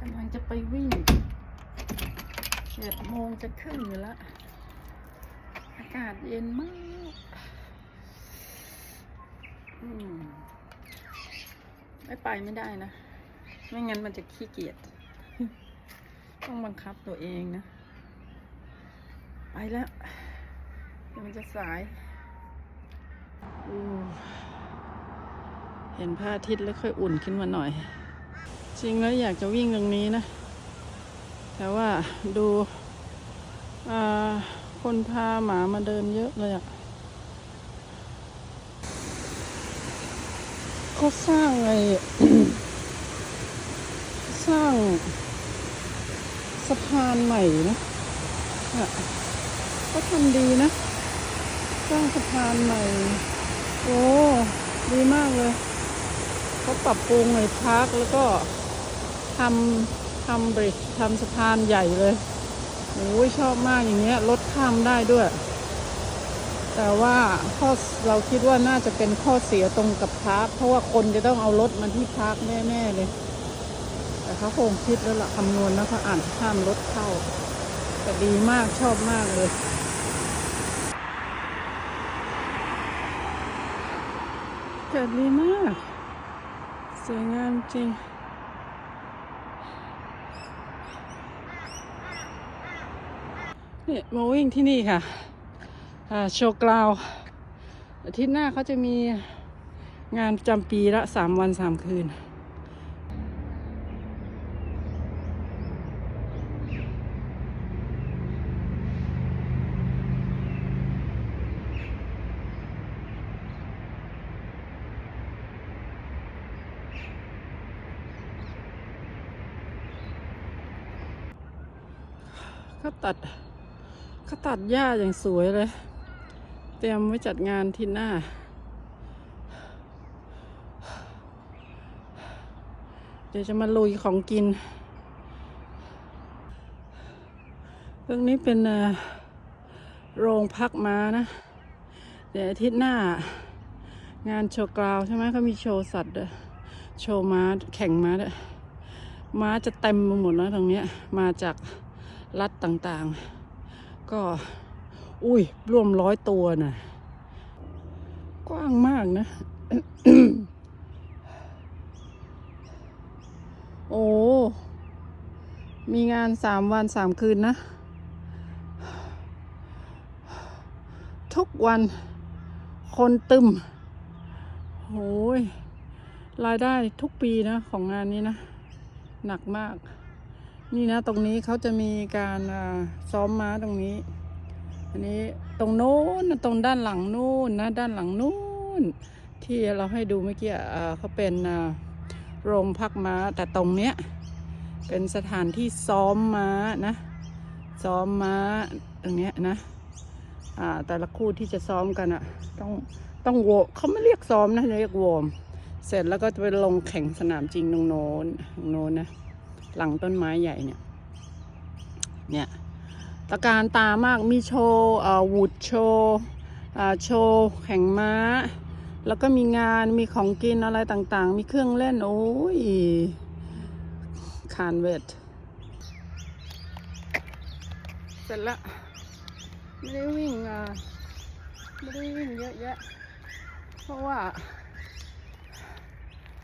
กำลังจะไปวิ่งเจ็ดโมงจะครึ่งอยู่แล้ว อากาศเย็นมากไม่ไปไม่ได้นะ ไม่งั้นมันจะขี้เกียจ ต้องบังคับตัวเองนะ ไปแล้วเดี๋ยวมันจะสายเห็นพระอาทิตย์แล้วค่อยอุ่นขึ้นมาหน่อย จริงแล้วอยากจะวิ่งตรงนี้นะ แต่ว่าดูาคนพาหมามาเดินเยอะเลยอะ่ะเขาสร้างไอ้สร้างสะพานใหม่นะอะก็ทำดีนะ สร้างสะพานใหม่ โอ้ ดีมากเลย เขาปรับปรุงในพาร์คแล้วก็ ทำทำบริดทำสะพานใหญ่เลยโอ้ยชอบมากอย่างเงี้ยรถข้ามได้ด้วย แต่ว่าข้อเราคิดว่าน่าจะเป็นข้อเสียตรงกับพาร์คเพราะว่าคนจะต้องเอารถมาที่พาร์คแน่ๆเลย แต่เขาคงคิดแล้วล่ะคำนวณแล้วเขาอ่านข้ามรถเข้าแต่ดีมากชอบมากเลยเกิดดีมาก สวยงามจริง นี่มาวิ่งที่นี่ค่ะโชว์กราวอาทิตย์หน้าเขาจะมีงานจำปีละสามวันสามคืนเขาตัด เขาตัดหญ้าอย่างสวยเลย เตรียมไว้จัดงานที่หน้า เดี๋ยวจะมาลุยของกินตรงนี้เป็นโรงพักม้านะ เดี๋ยวอาทิตย์หน้างานโชว์กราวใช่ไหมเขามีโชว์สัตว์โชว์ม้าแข่งม้าด้วยม้าจะเต็มไปหมดแล้วตรงนี้มาจากรัฐต่างๆ ก็ อุ้ยรวมร้อยตัวน่ะ กว้างมากนะ โอ้ มีงานสามวันสามคืนนะ ทุกวันคนตึมโอ้ยรายได้ทุกปีนะ ของงานนี้นะ หนักมาก นี่นะตรงนี้เขาจะมีการซ้อมม้าตรงนี้ อันนี้ตรงโน้นตรงด้านหลังนู้นนะด้านหลังนู้นที่เราให้ดูเมื่อกี้เขาเป็นโรงพักม้าแต่ตรงเนี้ยเป็นสถานที่ซ้อมม้านะซ้อมม้าตรงเนี้ยนะอ่าแต่ละคู่ที่จะซ้อมกันอะ่ะต้องต้องโวเขาไม่เรียกซ้อมนะเรียกวอร์มเสร็จแล้วก็จะไปลงแข่งสนามจริงตรงโน้นตรงโน้นนะ หลังต้นไม้ใหญ่เนี่ย เนี่ยตะการตามากมีโชว์วูดโชว์โชว์แข่งม้า แล้วก็มีงานมีของกินอะไรต่างๆ มีเครื่องเล่น โอ้ยคานเวทเสร็จละไม่ได้วิ่งอ่าไม่ได้วิ่งเยอะแยะ เพราะว่า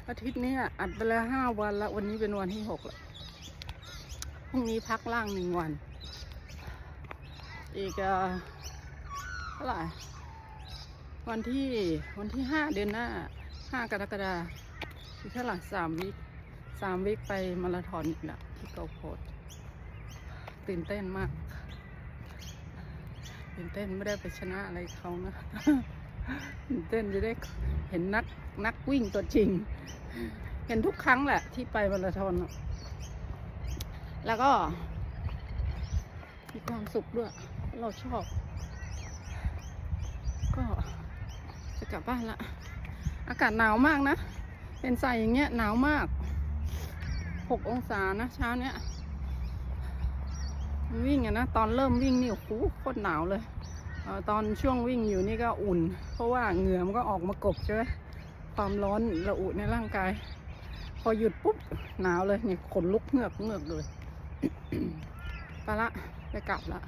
อาทิตย์นี้อัดไปแล้วห้าวันแล้ววันนี้เป็นวันที่หกแล้ว รุ่งนี้พักล่างหนึ่งวัน อีกเท่าไหร่วันที่วันที่ห้าเดือนหน้าห้ากรกฎาคมอีกเท่าไหร่สามวิคสามวิคไปมาราธอนอีกแล้วที่เกาโพดตื่นเต้นมากตื่นเต้นไม่ได้ไปชนะอะไรเขานะตื่นเต้นจะได้เห็นนักนักวิ่งตัวจริง เห็นทุกครั้งแหละที่ไปมาราธอน แล้วก็มีความสุขด้วย เราชอบ ก็จะกลับบ้านละ อากาศหนาวมากนะ เป็นใส่อย่างเงี้ยหนาวมาก หกองศานะเช้าเนี้ย วิ่งอะนะ ตอนเริ่มวิ่งนี่โอ้โหโคตรหนาวเลยเอตอนช่วงวิ่งอยู่นี่ก็อุ่น เพราะว่าเหงื่อมันก็ออกมากบใช่ไหมความร้อนระอุในร่างกาย พอหยุดปุ๊บหนาวเลยเนี่ยขนลุกเหงือกเงือกเลย ไปละ ไปกลับละ